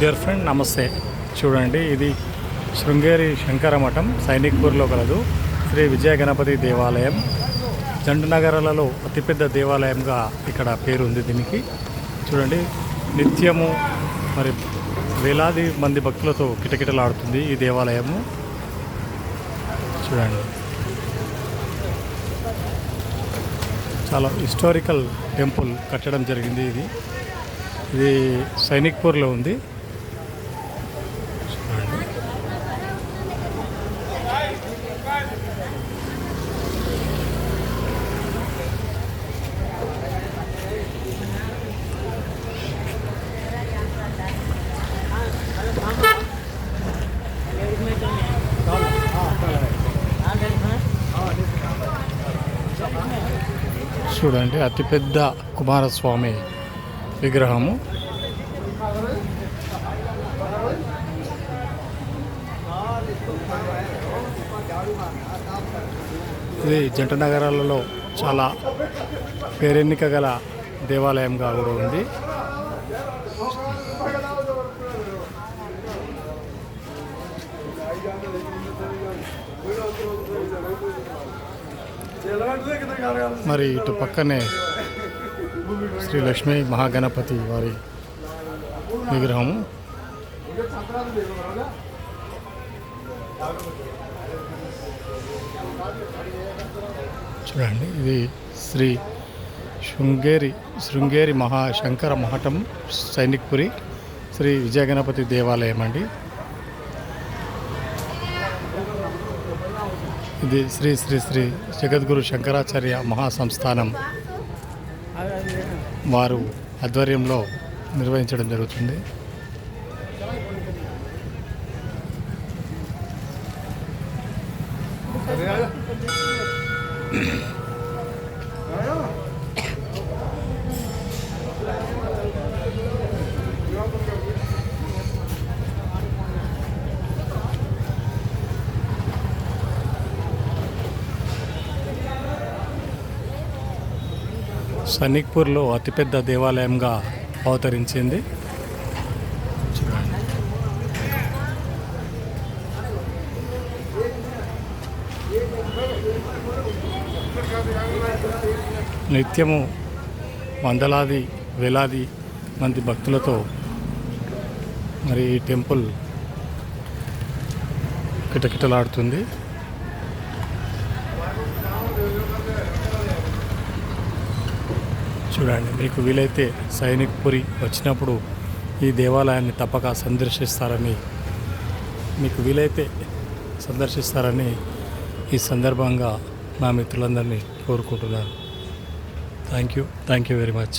Dear friend నమస్తే. చూడండి ఇది శృంగేరి శంకర మఠం సైనిక్పూర్లో కలదు. శ్రీ విజయ గణపతి దేవాలయం. జండు నగరాలలో అతిపెద్ద దేవాలయంగా ఇక్కడ పేరు ఉంది దీనికి. చూడండి నిత్యము మరి వేలాది మంది భక్తులతో కిటకిటలాడుతుంది ఈ దేవాలయము. చూడండి. చాలా హిస్టారికల్ టెంపుల్ కట్టడం జరిగింది ఇది. ఇది సైనిక్పూర్లో ఉంది. చూడండి అతిపెద్ద కుమారస్వామి విగ్రహము. ఇది జంట నగరాలలో చాలా పేరెన్నిక గల దేవాలయంగా కూడా ఉంది. మరి ఇటు పక్కనే శ్రీ లక్ష్మీ మహాగణపతి వారి విగ్రహము. చూడండి ఇది శ్రీ శృంగేరి శృంగేరి మహాశంకర మహటం సైనిక్పురి శ్రీ విజయగణపతి దేవాలయం అండి. ఇది శ్రీ శ్రీ శ్రీ జగద్గురు శంకరాచార్య మహాసంస్థానం వారు ఆధ్వర్యంలో నిర్వహించడం జరుగుతుంది. సనిక్పూర్లో అతిపెద్ద దేవాలయంగా అవతరించింది. నిత్యము వందలాది వేలాది మంది భక్తులతో మరి ఈ టెంపుల్ కిటకిటలాడుతుంది. చూడండి మీకు వీలైతే సైనిక్పురి వచ్చినప్పుడు ఈ దేవాలయాన్ని తప్పక సందర్శిస్తారని మీకు వీలైతే సందర్శిస్తారని ఈ సందర్భంగా నా మిత్రులందరినీ కోరుకుంటున్నాను. Thank you thank you very much